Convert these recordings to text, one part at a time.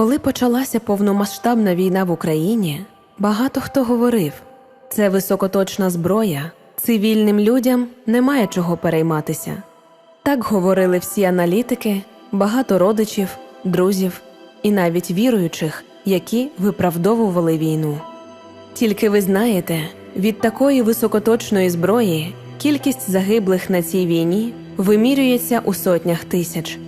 Коли почалася повномасштабна війна в Україні, багато хто говорив, це високоточна зброя, цивільним людям немає чого перейматися. Так говорили всі аналітики, багато родичів, друзів і навіть віруючих, які виправдовували війну. Тільки ви знаєте, від такої високоточної зброї кількість загиблих на цій війні вимірюється у сотнях тисяч.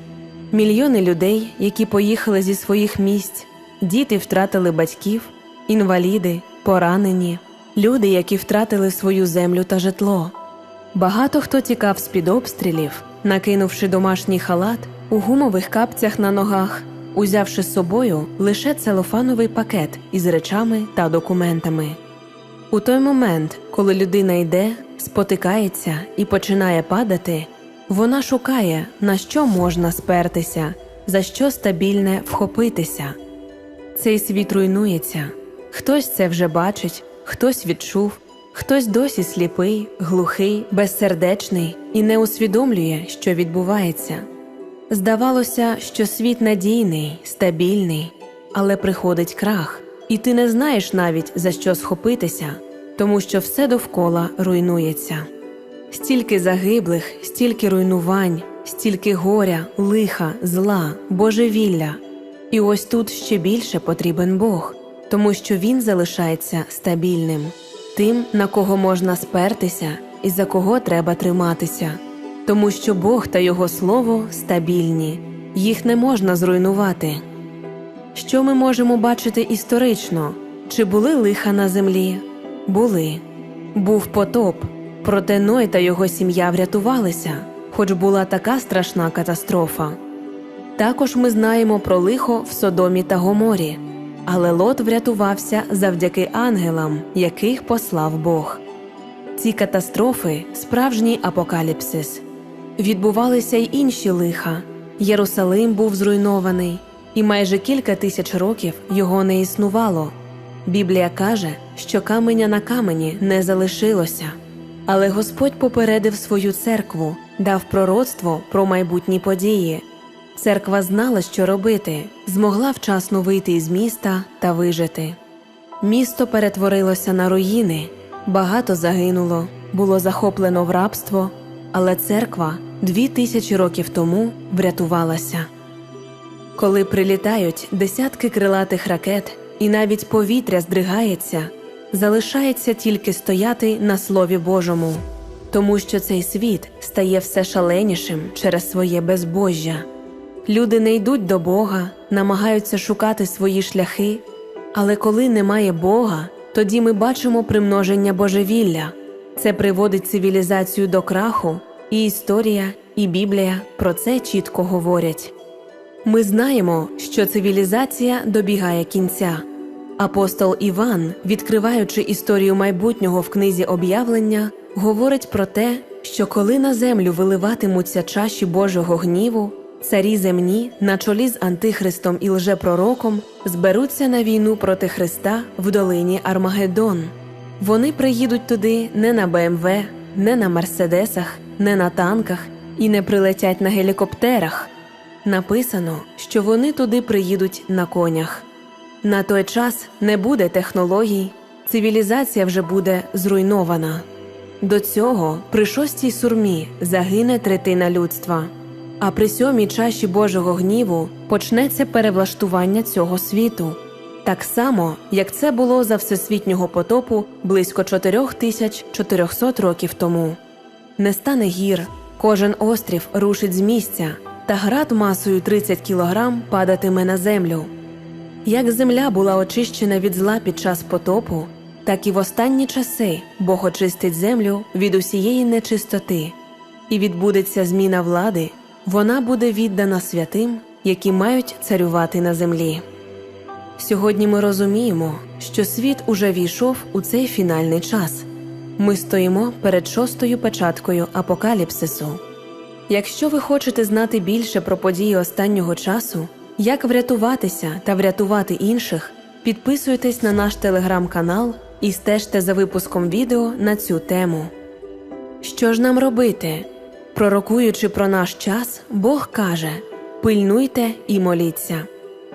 Мільйони людей, які поїхали зі своїх місць, діти втратили батьків, інваліди, поранені, люди, які втратили свою землю та житло. Багато хто тікав з під обстрілів, накинувши домашній халат у гумових капцях на ногах, узявши з собою лише целофановий пакет із речами та документами. У той момент, коли людина йде, спотикається і починає падати, вона шукає, на що можна спертися, за що стабільне вхопитися. Цей світ руйнується. Хтось це вже бачить, хтось відчув, хтось досі сліпий, глухий, безсердечний і не усвідомлює, що відбувається. Здавалося, що світ надійний, стабільний, але приходить крах, і ти не знаєш навіть за що схопитися, тому що все довкола руйнується. Стільки загиблих, стільки руйнувань, стільки горя, лиха, зла, божевілля. І ось тут ще більше потрібен Бог, тому що Він залишається стабільним, тим, на кого можна спертися і за кого треба триматися, тому що Бог та Його Слово стабільні, їх не можна зруйнувати. Що ми можемо бачити історично? Чи були лиха на землі? Були. Був потоп, проте Ной та його сім'я врятувалися, хоч була така страшна катастрофа. Також ми знаємо про лихо в Содомі та Гоморі, але Лот врятувався завдяки ангелам, яких послав Бог. Ці катастрофи справжній апокаліпсис. Відбувалися й інші лиха. Єрусалим був зруйнований, і майже кілька тисяч років його не існувало. Біблія каже, що каменя на камені не залишилося. Але Господь попередив свою церкву, дав пророцтво про майбутні події. Церква знала, що робити, змогла вчасно вийти із міста та вижити. Місто перетворилося на руїни, багато загинуло, було захоплено в рабство, але церква дві тисячі років тому врятувалася. Коли прилітають десятки крилатих ракет, і навіть повітря здригається, залишається тільки стояти на Слові Божому, тому що цей світ стає все шаленішим через своє безбожжя. Люди не йдуть до Бога, намагаються шукати свої шляхи, але коли немає Бога, тоді ми бачимо примноження божевілля. Це приводить цивілізацію до краху, і історія, і Біблія про це чітко говорять. Ми знаємо, що цивілізація добігає кінця. Апостол Іван, відкриваючи історію майбутнього в книзі об'явлення, говорить про те, що коли на землю виливатимуться чаші Божого гніву, царі земні на чолі з Антихристом і лжепророком зберуться на війну проти Христа в долині Армагеддон. Вони приїдуть туди не на БМВ, не на Мерседесах, не на танках і не прилетять на гелікоптерах. Написано, що вони туди приїдуть на конях. На той час не буде технологій, цивілізація вже буде зруйнована. До цього при шостій сурмі загине третина людства, а при сьомій чаші Божого гніву почнеться перевлаштування цього світу, так само, як це було за всесвітнього потопу близько 4400 років тому. Не стане гір, кожен острів рушить з місця, та град масою 30 кілограм падатиме на землю. Як земля була очищена від зла під час потопу, так і в останні часи Бог очистить землю від усієї нечистоти, і відбудеться зміна влади, вона буде віддана святим, які мають царювати на землі. Сьогодні ми розуміємо, що світ уже війшов у цей фінальний час. Ми стоїмо перед шостою печаткою апокаліпсису. Якщо ви хочете знати більше про події останнього часу, як врятуватися та врятувати інших, підписуйтесь на наш телеграм-канал і стежте за випуском відео на цю тему. Що ж нам робити? Пророкуючи про наш час, Бог каже: пильнуйте і моліться.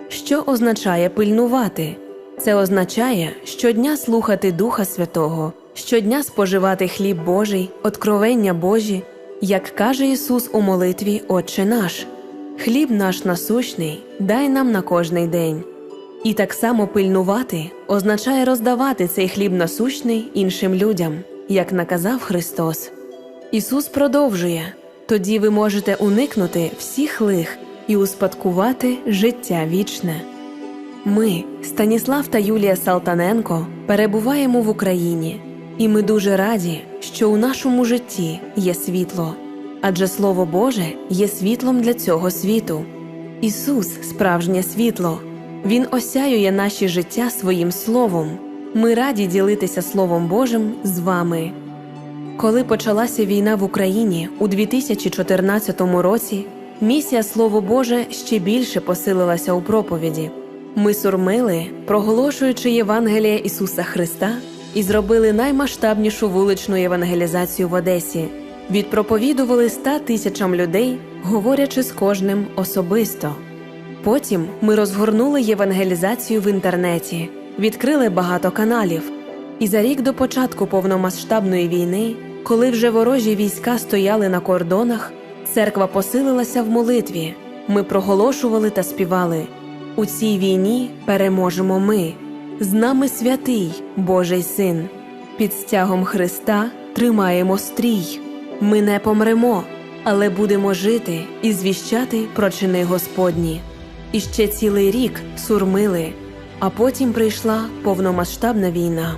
Що означає пильнувати? Це означає щодня слухати Духа Святого, щодня споживати хліб Божий, откровення Божі, як каже Ісус у молитві Отче наш. Хліб наш насущний, дай нам на кожний день. І так само пильнувати означає роздавати цей хліб насущний іншим людям, як наказав Христос. Ісус продовжує тоді ви можете уникнути всіх лих і успадкувати життя вічне. Ми, Станіслав та Юлія Салтаненко, перебуваємо в Україні, і ми дуже раді, що у нашому житті є світло, адже Слово Боже є світлом для цього світу. Ісус справжнє світло, Він осяює наші життя своїм Словом. Ми раді ділитися Словом Божим з вами. Коли почалася війна в Україні у 2014 році, місія Слово Боже ще більше посилилася у проповіді. Ми сурмили, проголошуючи Євангелія Ісуса Христа, і зробили наймасштабнішу вуличну євангелізацію в Одесі. Відпроповідували ста тисячам людей, говорячи з кожним особисто. Потім ми розгорнули євангелізацію в інтернеті, відкрили багато каналів. І за рік до початку повномасштабної війни, коли вже ворожі війська стояли на кордонах, церква посилилася в молитві. Ми проголошували та співали. У цій війні переможемо ми, з нами святий Божий син. Під стягом Христа тримаємо стрій. Ми не помремо, але будемо жити і звіщати про чини Господні. І ще цілий рік сурмили, а потім прийшла повномасштабна війна.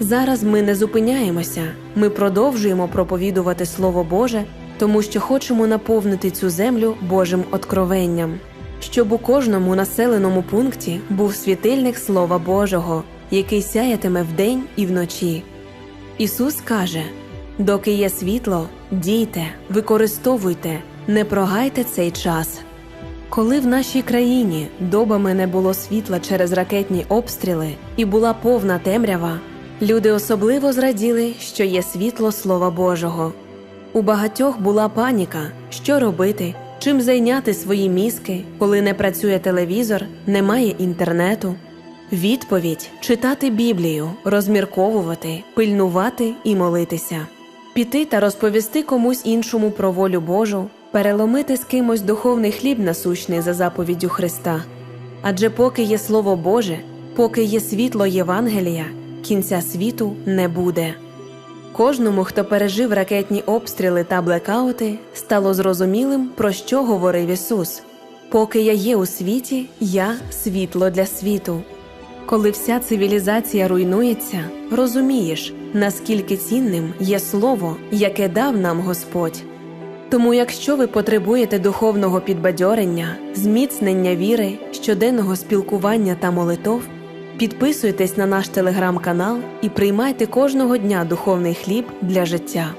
Зараз ми не зупиняємося, ми продовжуємо проповідувати Слово Боже, тому що хочемо наповнити цю землю Божим откровенням, щоб у кожному населеному пункті був світильник Слова Божого, який сяятиме вдень і вночі. Ісус каже: доки є світло, дійте, використовуйте, не прогайте цей час. Коли в нашій країні добами не було світла через ракетні обстріли і була повна темрява, люди особливо зраділи, що є світло Слова Божого. У багатьох була паніка, що робити, чим зайняти свої мізки, коли не працює телевізор, немає інтернету. Відповідь читати Біблію, розмірковувати, пильнувати і молитися, піти та розповісти комусь іншому про волю Божу, переломити з кимось духовний хліб насущний за заповіддю Христа. Адже поки є Слово Боже, поки є світло Євангелія, кінця світу не буде. Кожному, хто пережив ракетні обстріли та блекаути, стало зрозумілим, про що говорив Ісус. Поки я є у світі, я світло для світу. Коли вся цивілізація руйнується, розумієш, наскільки цінним є слово, яке дав нам Господь. Тому, якщо ви потребуєте духовного підбадьорення, зміцнення віри, щоденного спілкування та молитов, підписуйтесь на наш телеграм-канал і приймайте кожного дня духовний хліб для життя.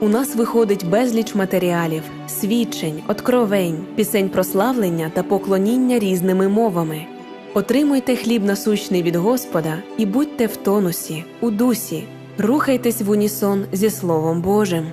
У нас виходить безліч матеріалів, свідчень, откровень, пісень прославлення та поклоніння різними мовами. Отримуйте хліб насущний від Господа і будьте в тонусі, у дусі, рухайтесь в унісон зі Словом Божим.